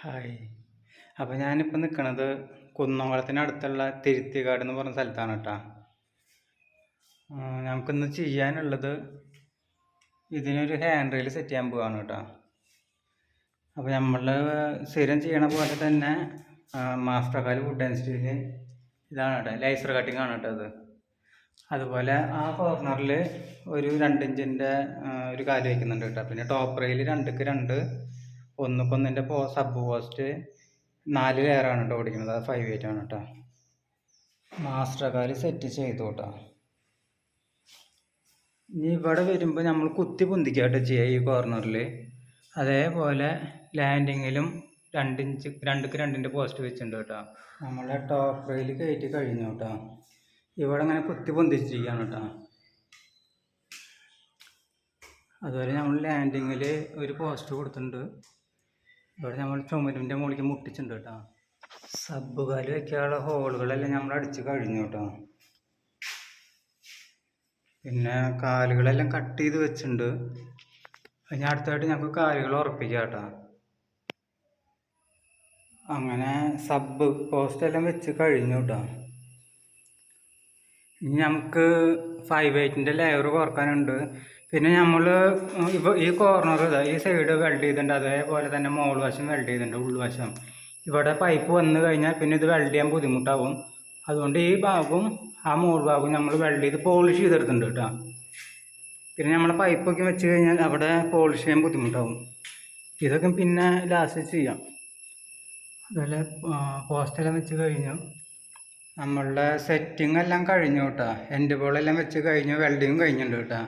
Hi. അപ്പോൾ ഞാനിപ്പോൾ നിൽക്കുന്നത് കുന്നംകുളത്തിന് അടുത്തുള്ള തിരുത്തിക്കാട് എന്ന് പറഞ്ഞ സ്ഥലത്താണ് കേട്ടോ നമുക്കിന്ന് ചെയ്യാനുള്ളത് ഇതിനൊരു ഹാൻഡ് റെയിൽ സെറ്റ് ചെയ്യാൻ പോവാണ് കേട്ടോ അപ്പോൾ നമ്മൾ സ്ഥിരം ചെയ്യണ പോലെ തന്നെ മാസ്റ്റർ വുഡ് ആൻഡ് സ്റ്റീൽ ഇതാണ് കേട്ടോ ലൈസർ കട്ടിംഗ് ആണ് കേട്ടോ അത്. അതുപോലെ ആ കോർണറിൽ ഒരു രണ്ടിഞ്ചിന്റെ ഒരു കാൽ വയ്ക്കുന്നുണ്ട് കേട്ടോ പിന്നെ ടോപ്പ് റെയിൽ രണ്ടുക്ക് രണ്ട് ഒന്നുക്കൊന്നിന്റെ പോ സബ് പോസ്റ്റ് നാല് ലെയറാണ് കേട്ടോ ഓടിക്കുന്നത്. അത് ഫൈവ് എയ്റ്റ് ആണ് കേട്ടോ മാസ്റ്റർ കാൽ സെറ്റ് ചെയ്തു കേട്ടോ ഇനി ഇവിടെ വരുമ്പോൾ നമ്മൾ കുത്തി പൊന്തിക്കാട്ടോ ചെയ്യുക ഈ കോർണറിൽ അതേപോലെ ലാൻഡിങ്ങിലും രണ്ടിഞ്ച് രണ്ടുക്ക് രണ്ടിന്റെ പോസ്റ്റ് വെച്ചിട്ടുണ്ട് കേട്ടോ നമ്മളെ ടോപ്പ് റെയിൽ കയറ്റി കഴിഞ്ഞു കേട്ടോ ഇവിടെ അങ്ങനെ കുത്തി പൊന്തിച്ചിരിക്കുകയാണ് കേട്ടോ അതുപോലെ നമ്മൾ ലാൻഡിങ്ങിൽ ഒരു പോസ്റ്റ് കൊടുത്തിട്ടുണ്ട്. ഇവിടെ നമ്മൾ ചുമരിന്റെ മുകളിലേക്ക് മുട്ടിച്ചിട്ടുണ്ട് കേട്ടോ. സബ് കാൽ വയ്ക്കാനുള്ള ഹോളുകളെല്ലാം നമ്മൾ അടിച്ച് കഴിഞ്ഞു കേട്ടോ. പിന്നെ കാലുകളെല്ലാം കട്ട് ചെയ്ത് വെച്ചിട്ടുണ്ട്. ഇനി അടുത്തായിട്ട് ഞങ്ങൾക്ക് കാലുകൾ ഉറപ്പിക്കാം കേട്ടോ. അങ്ങനെ സബ് പോസ്റ്റെല്ലാം വെച്ച് കഴിഞ്ഞു കേട്ടോ. ഇനി നമുക്ക് ഫൈവ് എയ്റ്റിന്റെ ലെയർ കുറക്കാനുണ്ട് പിന്നെ നമ്മൾ ഇപ്പോൾ ഈ കോർണർ ഇതാ ഈ സൈഡ് വെൽഡ് ചെയ്തിട്ടുണ്ട്. അതേപോലെ തന്നെ മോൾ വശം വെൽഡ് ചെയ്തിട്ടുണ്ട് ഉൾവശം ഇവിടെ പൈപ്പ് വന്നു കഴിഞ്ഞാൽ പിന്നെ ഇത് വെൽഡ് ചെയ്യാൻ ബുദ്ധിമുട്ടാവും. അതുകൊണ്ട് ഈ ഭാഗവും ആ മോൾ ഭാഗവും നമ്മൾ വെൽഡ് ചെയ്ത് പോളിഷ് ചെയ്തെടുത്തിട്ടുണ്ട് കേട്ടോ. പിന്നെ നമ്മൾ പൈപ്പൊക്കെ വെച്ച് കഴിഞ്ഞാൽ അവിടെ പോളിഷ് ചെയ്യാൻ ബുദ്ധിമുട്ടാവും. ഇതൊക്കെ പിന്നെ ലാസ്റ്റ് ചെയ്യാം. അതുപോലെ പോസ്റ്റെല്ലാം വെച്ച് കഴിഞ്ഞു. നമ്മളുടെ സെറ്റിംഗ് എല്ലാം കഴിഞ്ഞു കേട്ടോ എന്റെ ബോളെല്ലാം വെച്ച് കഴിഞ്ഞു വെൽഡിങ്ങും കഴിഞ്ഞിട്ടുണ്ട് കേട്ടോ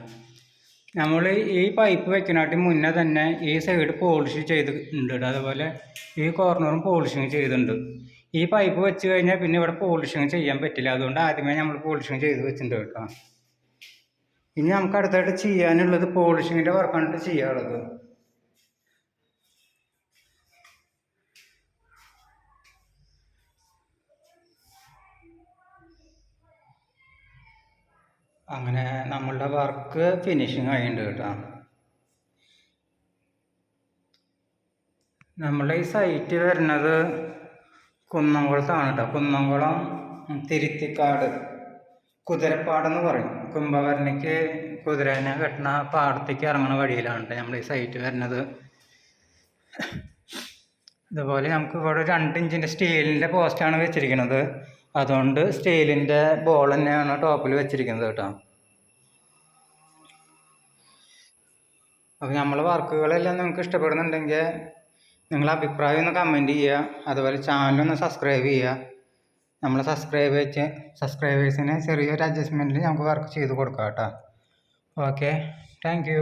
നമ്മൾ ഈ പൈപ്പ് വെക്കണാട്ടി മുന്നേ തന്നെ ഈ സൈഡ് പോളിഷ് ചെയ്തിട്ടുണ്ട് കേട്ടോ അതുപോലെ ഈ കോർണറും പോളിഷിങ് ചെയ്തിട്ടുണ്ട് ഈ പൈപ്പ് വെച്ച് കഴിഞ്ഞാൽ പിന്നെ ഇവിടെ പോളിഷിങ് ചെയ്യാൻ പറ്റില്ല. അതുകൊണ്ട് ആദ്യമേ നമ്മൾ പോളിഷിങ് ചെയ്ത് വെച്ചിട്ടുണ്ട് കേട്ടോ ഇനി നമുക്ക് അടുത്തായിട്ട് ചെയ്യാനുള്ളത് പോളിഷിങ്ങിന്റെ വർക്കാണ് ചെയ്യാനുള്ളത്. അങ്ങനെ നമ്മളുടെ വർക്ക് ഫിനിഷിങ് ആയിട്ടുണ്ട് കേട്ടോ. നമ്മളുടെ ഈ സൈറ്റ് വരുന്നത് കുന്നംകുളത്താണ് കേട്ടോ. കുന്നംകുളം തിരുത്തിക്കാട് കുതിരപ്പാടെന്ന് പറയും. കുംഭകർണിക്ക് കുതിരനെ കെട്ടണ പാടത്തേക്ക് ഇറങ്ങുന്ന വഴിയിലാണ് നമ്മൾ ഈ സൈറ്റ് വരുന്നത്. ഇതുപോലെ നമുക്ക് ഇവിടെ രണ്ട് ഇഞ്ചിന്റെ സ്റ്റീലിന്റെ പോസ്റ്റാണ് വെച്ചിരിക്കുന്നത്. അതുകൊണ്ട് സ്റ്റീലിന്റെ ബോൾ തന്നെയാണ് ടോപ്പിൽ വെച്ചിരിക്കുന്നത് കേട്ടോ. അപ്പോൾ നമ്മളെ വർക്കുകളെല്ലാം നിങ്ങൾക്ക് ഇഷ്ടപ്പെടുന്നുണ്ടെങ്കിൽ നിങ്ങൾ അഭിപ്രായം ഒന്ന് കമന്റ് ചെയ്യുക. അതുപോലെ ചാനലൊന്ന് സബ്സ്ക്രൈബ് ചെയ്യുക. നമ്മൾ സബ്സ്ക്രൈബ് വെച്ച് സബ്സ്ക്രൈബേഴ്സിന് ചെറിയൊരു അഡ്ജസ്റ്റ്മെന്റിൽ നമുക്ക് വർക്ക് ചെയ്ത് കൊടുക്കാം കേട്ടോ. Okay thank